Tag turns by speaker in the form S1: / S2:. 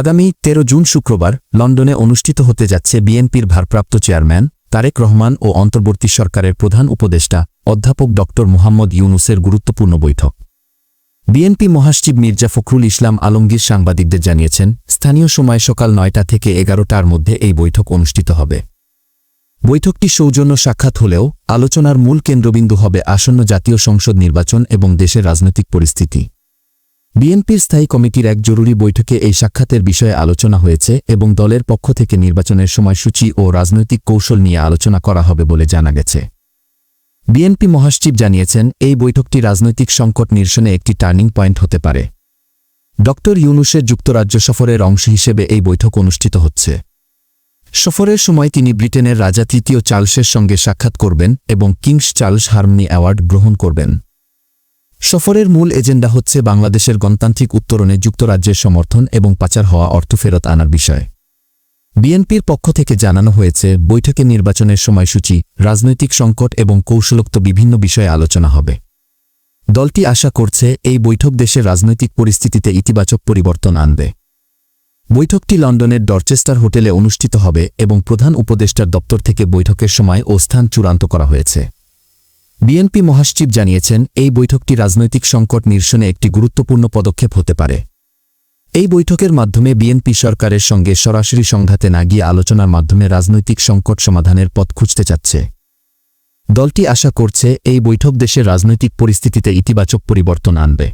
S1: আগামী ১৩ জুন শুক্রবার লন্ডনে অনুষ্ঠিত হতে যাচ্ছে বিএনপির ভারপ্রাপ্ত চেয়ারম্যান তারেক রহমান ও অন্তর্বর্তী সরকারের প্রধান উপদেষ্টা অধ্যাপক ড মোহাম্মদ ইউনুসের গুরুত্বপূর্ণ বৈঠক। বিএনপি মহাসচিব মির্জা ফখরুল ইসলাম আলমগীর সাংবাদিকদের জানিয়েছেন, স্থানীয় সময় সকাল নয়টা থেকে এগারোটার মধ্যে এই বৈঠক অনুষ্ঠিত হবে। বৈঠকটি সৌজন্য সাক্ষাৎ হলেও আলোচনার মূল কেন্দ্রবিন্দু হবে আসন্ন জাতীয় সংসদ নির্বাচন এবং দেশের রাজনৈতিক পরিস্থিতি। বিএনপির স্থায়ী কমিটির এক জরুরি বৈঠকে এই সাক্ষাতের বিষয়ে আলোচনা হয়েছে এবং দলের পক্ষ থেকে নির্বাচনের সময়সূচি ও রাজনৈতিক কৌশল নিয়ে আলোচনা করা হবে বলে জানা গেছে। বিএনপি মহাসচিব জানিয়েছেন, এই বৈঠকটি রাজনৈতিক সংকট নিরসনে একটি টার্নিং পয়েন্ট হতে পারে। ড. ইউনুসের যুক্তরাজ্য সফরের অংশ হিসেবে এই বৈঠক অনুষ্ঠিত হচ্ছে। সফরের সময় তিনি ব্রিটেনের রাজা তৃতীয় চার্লসের সঙ্গে সাক্ষাৎ করবেন এবং কিংস চার্লস হারমনি অ্যাওয়ার্ড গ্রহণ করবেন। সফরের মূল এজেন্ডা হচ্ছে বাংলাদেশের গণতান্ত্রিক উত্তরণে যুক্তরাজ্যের সমর্থন এবং পাচার হওয়া অর্থ ফেরত আনার বিষয়। বিএনপির পক্ষ থেকে জানানো হয়েছে, বৈঠকে নির্বাচনের সময়সূচি, রাজনৈতিক সংকট এবং কৌশলোক্ত বিভিন্ন বিষয়ে আলোচনা হবে। দলটি আশা করছে এই বৈঠক দেশের রাজনৈতিক পরিস্থিতিতে ইতিবাচক পরিবর্তন আনবে। বৈঠকটি লন্ডনের ডরচেস্টার হোটেলে অনুষ্ঠিত হবে এবং প্রধান উপদেষ্টার দপ্তর থেকে বৈঠকের সময় ও স্থান চূড়ান্ত করা হয়েছে। বিএনপি মহাসচিব জানিয়েছেন, এই বৈঠকটি রাজনৈতিক সংকট নিরসনে একটি গুরুত্বপূর্ণ পদক্ষেপ হতে পারে। এই বৈঠকের মাধ্যমে বিএনপি সরকারের সঙ্গে সরাসরি সংঘাতে না গিয়ে আলোচনার মাধ্যমে রাজনৈতিক সংকট সমাধানের পথ খুঁজতে চাচ্ছে। দলটি আশা করছে, এই বৈঠক দেশের রাজনৈতিক পরিস্থিতিতে ইতিবাচক পরিবর্তন আনবে।